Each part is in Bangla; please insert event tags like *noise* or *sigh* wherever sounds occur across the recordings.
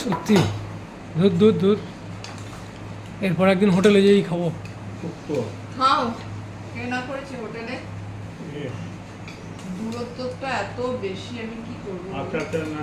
সত্যি? ধুর ধুর ধুর। এরপর একদিন হোটেলে যেয়েই খাব। খাও। কে না হোটেলে? দূরত্বটা এত বেশি আমি কি করব? আচ্ছা। আচ্ছা না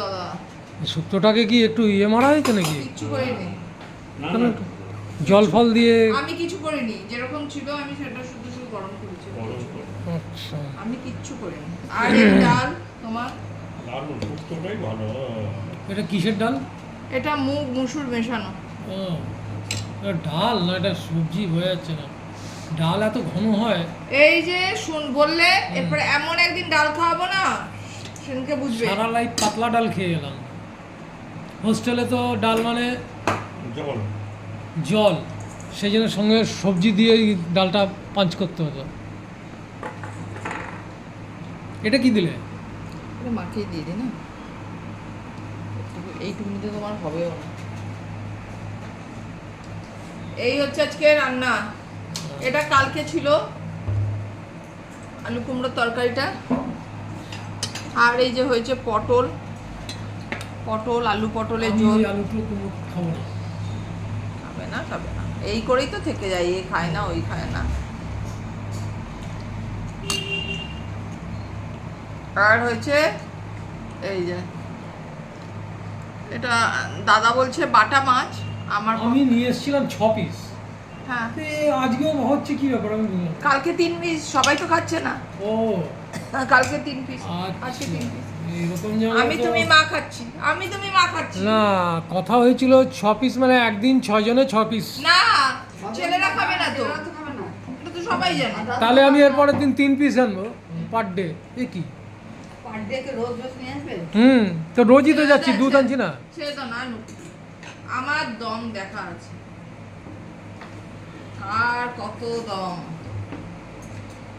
দাদা। তো কি একটু ইয়ে মারা হয়েছে নাকি? কিচ্ছু করিনি না কেন না। একটু জল ফল দিয়ে আমি কিছু করিনি যেরকম ছিল আমি সেটা শুধু শুধু গরম করেছি। আচ্ছা। আমি কিচ্ছু করিনি। আর এই ডাল তোমার? দারুণ ভালো এটা কিসের ডাল? এটা মুগ মুসুর মেশানো। ও ডাল না এটা সবজি বোঝা যাচ্ছে না। ডাল এত ঘন হয়। এই যে শুন বললে এরপরে এমন একদিন ডাল খাওয়াবো না সেদিনকে বুঝবে। সারা লাইফ পাতলা ডাল খেয়ে গেলাম। হোস্টেলে তো ডাল মানে জল। জল সেই জন্য সঙ্গে সবজি দিয়ে ডালটা পাঞ্চ করতে হতো। এটা কি দিলে? মাখিয়ে দিয়ে দিই না। এইটুকুনিতে তোমার হবেও না। এই হচ্ছে আজকে রান্না। এটা কালকে ছিল আলু কুমড়োর তরকারিটা। আর এই যে হয়েছে পটল। পটল আলু পটলের জল আলু কুমড়ো খাব খাবে না খাবে না। এই করেই তো থেকে যায় এ খায় না ওই খায় না। আর হয়েছে এই যে এটা দাদা বলছে বাটা মাছ আমার আমি নিয়ে এসেছিলাম ছ পিস হ্যাঁ। আজকেও হচ্ছে কি ব্যাপার আমি কালকে তিন পিস সবাই তো খাচ্ছে না। ও। কালকে তিন পিস আজকে আচ্ছা তিন পিস যেমন আমি তুমি মা খাচ্ছি। আমি তুমি মা খাচ্ছি। না কথা হয়েছিল ছ পিস মানে একদিন ছজনে ছ পিস না ছেলেরা খাবে না তো। সবাই জানে। তাহলে আমি এরপরের দিন তিন পিস আনব পার ডে এ কি? হুম তো রোজই তো যাচ্ছি দুধ আনছি না? সে তো না আমার দম দেখা আছে। আর কত দম?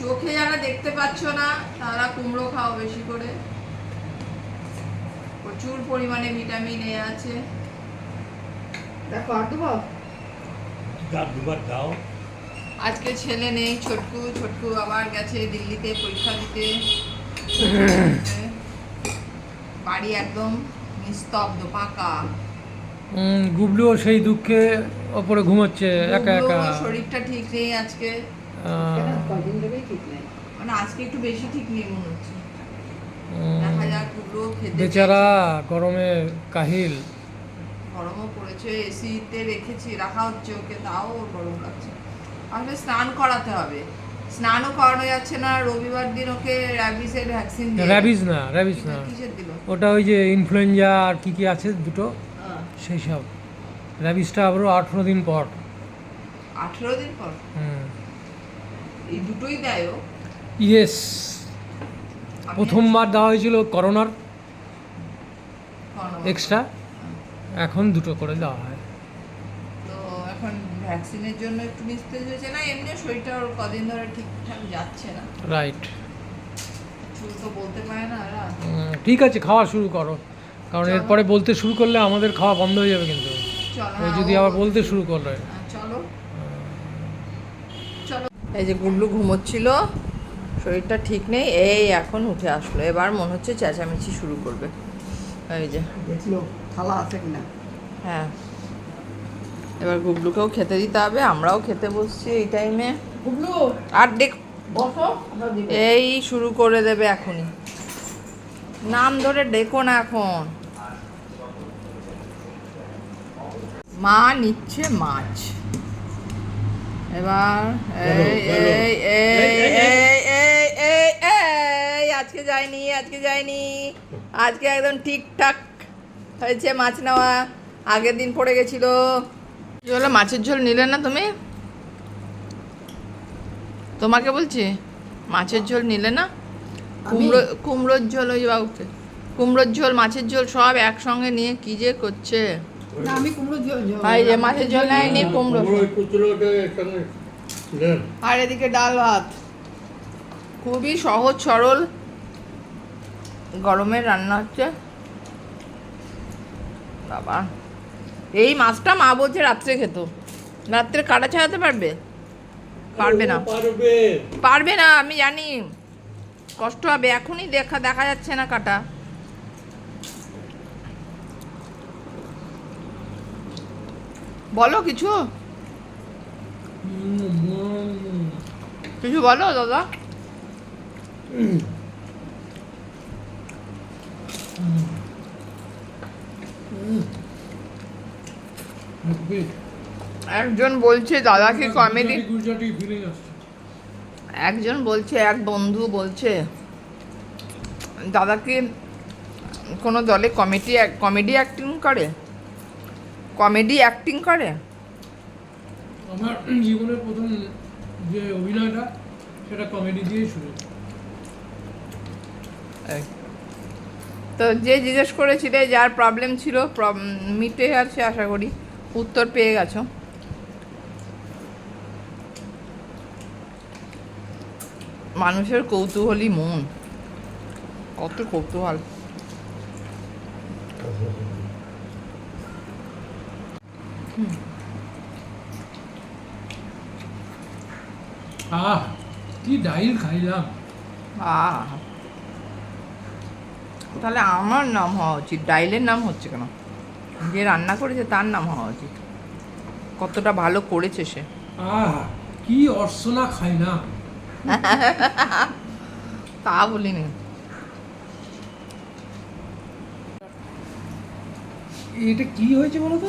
চোখে যারা দেখতে পাচ্ছ না তারা কুমড়ো খাও বেশি করে। প্রচুর পরিমাণে ভিটামিন এ আছে। দেখো আর দেবো দুবার দাও। আজকে ছেলে নেই ছোটকু ছোটকু আবার গেছে দিল্লিতে পরীক্ষা দিতে। বাড়ি একদম নিস্তব্ধ ফাঁকা। উম, গুবলুও সেই দুঃখে ওপরে ঘুমোচ্ছে একা একা। শরীরটা ঠিক নেই আজকে। মানে আজকে একটু বেশি ঠিক নেই হচ্ছে। উম, দেখা যাক খেতে বেচারা গরমে কাহিল। গরমও পড়েছে এসিতে রেখেছি রাখা হচ্ছে ওকে তাও গরম লাগছে। আসলে স্নান করাতে হবে। স্নানও করানো যাচ্ছে না রবিবার দিন ওকে র্যাবিসের ভ্যাকসিন র্যাবিস না র্যাবিস না। ওটা ওই যে ইনফ্লুয়েঞ্জা আর কি কি আছে দুটো সেই সব। র্যাবিসটা আবারও আঠেরো দিন পর। আঠেরো দিন পর? হুম। এই দুটোই দেয় ইয়েস প্রথমবার দেওয়া হয়েছিল করোনার এক্সট্রা এখন দুটো করে দেওয়া হয়। তো এখন ভ্যাকসিনের জন্য একটু নিস্তেজ হয়েছে না? এমনি শরীরটা ওর কদিন ধরে ঠিকঠাক যাচ্ছে না। রাইট তো বলতে পারে না ঠিক আছে খাওয়া শুরু করো। কারণ এরপরে বলতে শুরু করলে আমাদের খাওয়া বন্ধ হয়ে যাবে কিন্তু। হ্যাঁ, যদি আবার বলতে শুরু করলে। হ্যাঁ, এই যে গুল্লু ঘুমোচ্ছিল শরীরটা ঠিক নেই এই এখন উঠে আসলো। এবার মনে হচ্ছে চেঁচামেচি শুরু করবে। এই যে। থালা আছে কিনা? হ্যাঁ। এবার গুবলুকেও খেতে দিতে হবে আমরাও খেতে বসছি এই টাইমে গুবলু আর দেখ বসো এই শুরু করে দেবে এখনই। নাম ধরে ডেকো না এখন। মা নিচ্ছে মাছ। এবার এই এই এই এই এই এই। এই আজকে যায়নি আজকে যায়নি আজকে একদম ঠিকঠাক হয়েছে মাছ নেওয়া। আগের দিন পড়ে গেছিল। কি হলো মাছের ঝোল নিলে না তুমি? তোমাকে বলছি মাছের ঝোল নিলে না? কুমড়ো কুমড়োর ঝোল ওই বাবুকে। কুমড়োর ঝোল মাছের ঝোল সব একসঙ্গে নিয়ে কি যে করছে? না আমি কুমড়ো ঝোল ঝোল ভাই যে মাছের ঝোল নাই কুমড়ো। কুমড়ো একটু ছিল ওটা সঙ্গে দেন আর এদিকে ডাল ভাত। খুবই সহজ সরল। গরমের রান্না হচ্ছে। বাবা। এই মাছটা মা বলছে রাত্রে খেত। রাত্রে কাটা ছাড়াতে পারবে? পারবে না। পারবে না আমি জানি। কষ্ট হবে এখনই দেখা দেখা যাচ্ছে না কাটা। বলো কিছু? কিছু বলো দাদা। একজন বলছে কমেডি গুজরাটি ফিলিং আসছে একজন বলছে, এক বন্ধু বলছে দাদা কি কোনো দলে কমেডি কমেডি অ্যাক্টিং করে? কমেডি অ্যাক্টিং করে? আমার জীবনের প্রথম যে অভিনয়টা সেটা কমেডি দিয়েই শুরু। তো যে জিজ্ঞেস করেছিলে যার প্রবলেম ছিল মিটে আছে আশা করি উত্তর পেয়ে গেছো। মানুষের কৌতূহলী মন। কত কৌতূহল। আহ কি ডাইল খাইলাম। আহ। তাহলে আমার নাম হওয়া উচিত। ডাইলের নাম হচ্ছে কেন? যে রান্না করেছে তার নাম হওয়া উচিত। কতটা ভালো করেছে সে। আহ কি অর্চনা খাইলাম। *laughs* তা বলিনি। এটা কি হয়েছে বলো তো?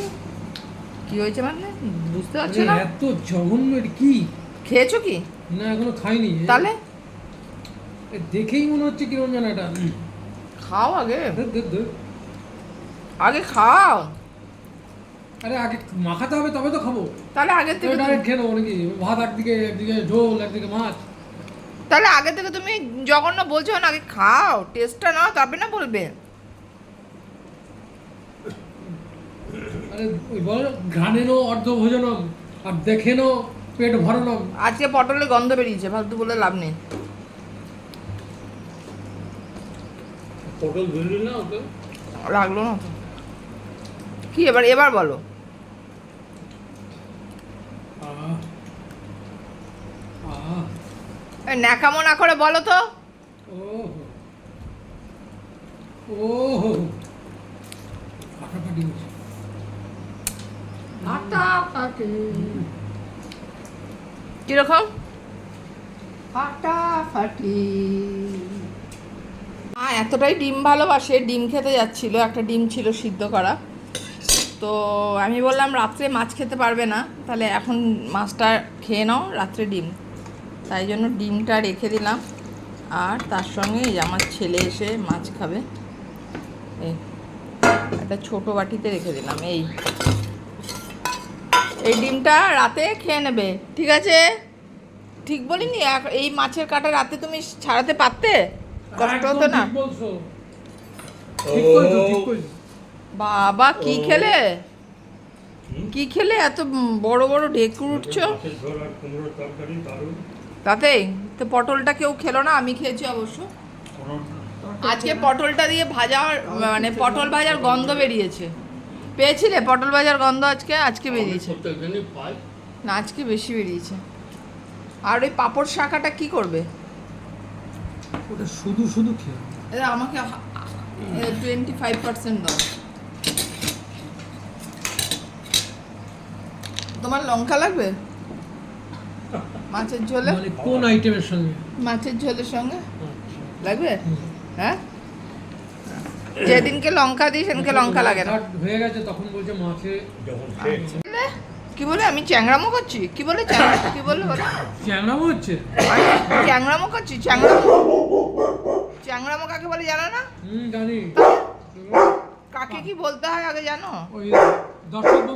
কি হয়েছে মানে? বুঝতে পারছ না? এত জঘন্য কি? খেয়েছো কি? না এখনও খাইনি। তাহলে? দেখেই মনে হচ্ছে কীরকম যেন এটা। খাও আগে। আগে খাও। আরে আগে মাখাতে হবে তবে তো খাব। তাহলে আগে থেকে ডাইরেক্ট খেয়ে নেব নাকি? ভাত একদিকে একদিকে ঝোল একদিকে মাছ। তাহলে আগে থেকে তুমি জঘন্য বলছো না আগে খাও টেস্টটা নাও তবে না বলবে? আরে ওই বল ঘ্রাণেনো অর্ধ ভোজনম আর দেখেনো পেট ভরনম। আজকে পটলের গন্ধ বেরিয়েছে ফালতু বলে লাভ নেই। পটল ধরলি না ওকে? লাগল না। কি এবার এবার বলো। ন্যাকামো না করে বলো তো। ও ওহো। ফাটাফাটি হচ্ছে। ফাটাফাটি কীরকম? ফাটাফাটি। মা এতটাই ডিম ভালোবাসে ডিম খেতে যাচ্ছিল একটা ডিম ছিল সিদ্ধ করা। তো আমি বললাম রাত্রে মাছ খেতে পারবে না তাহলে এখন মাছটা খেয়ে নাও রাত্রে ডিম। তাই জন্য ডিমটা রেখে দিলাম। আর তার সঙ্গে আমার ছেলে এসে মাছ খাবে। এই একটা ছোট বাটিতে রেখে দিলাম এই। এই ডিমটা রাতে খেয়ে নেবে ঠিক আছে? ঠিক বলিনি? এক- এই মাছের কাটা রাতে তুমি ছাড়াতে পারতে? কষ্ট হতো না? বাবা কি খেলে? কি? খেলে? এত বড় বড় ঢেকুর উঠছো? তাতেই? তো পটলটা কেউ খেলো না? আমি খেয়েছি অবশ্য। আজকে পটলটা দিয়ে ভাজা মানে পটল ভাজার গন্ধ বেরিয়েছে। পেয়েছিলে? পটল বাজার গন্ধ আজকে? আজকে বেরিয়েছে। না আজকে বেশি বেরিয়েছে। আর ওই পাপড় শাখাটা কি করবে? ওটা শুধু শুধু খেয়ে আমাকে টোয়েন্টি ফাইভ পার্সেন্ট দাও। তোমার লঙ্কা লাগবে? মাছের ঝোলে? মানে কোন আইটেমের সঙ্গে? মাছের ঝোলের সঙ্গে? আচ্ছা। লাগবে? হ্যাঁ? যেদিনকে লঙ্কা দিই সেদিনকে লঙ্কা লাগে না। হয়ে গেছে তখন বলছে মাছে কি বলে? আমি চ্যাংরামো করছি? কি বলে কি বলে বলে? চ্যাংড়ামো হচ্ছে? আমি চ্যাংরামো করছি? চ্যাংরামো চ্যাংরামো কাকে বলে জানো না? হুম জানি। কাকে কি বলতে হয় আগে জানো? ওই দর্শক বন্ধু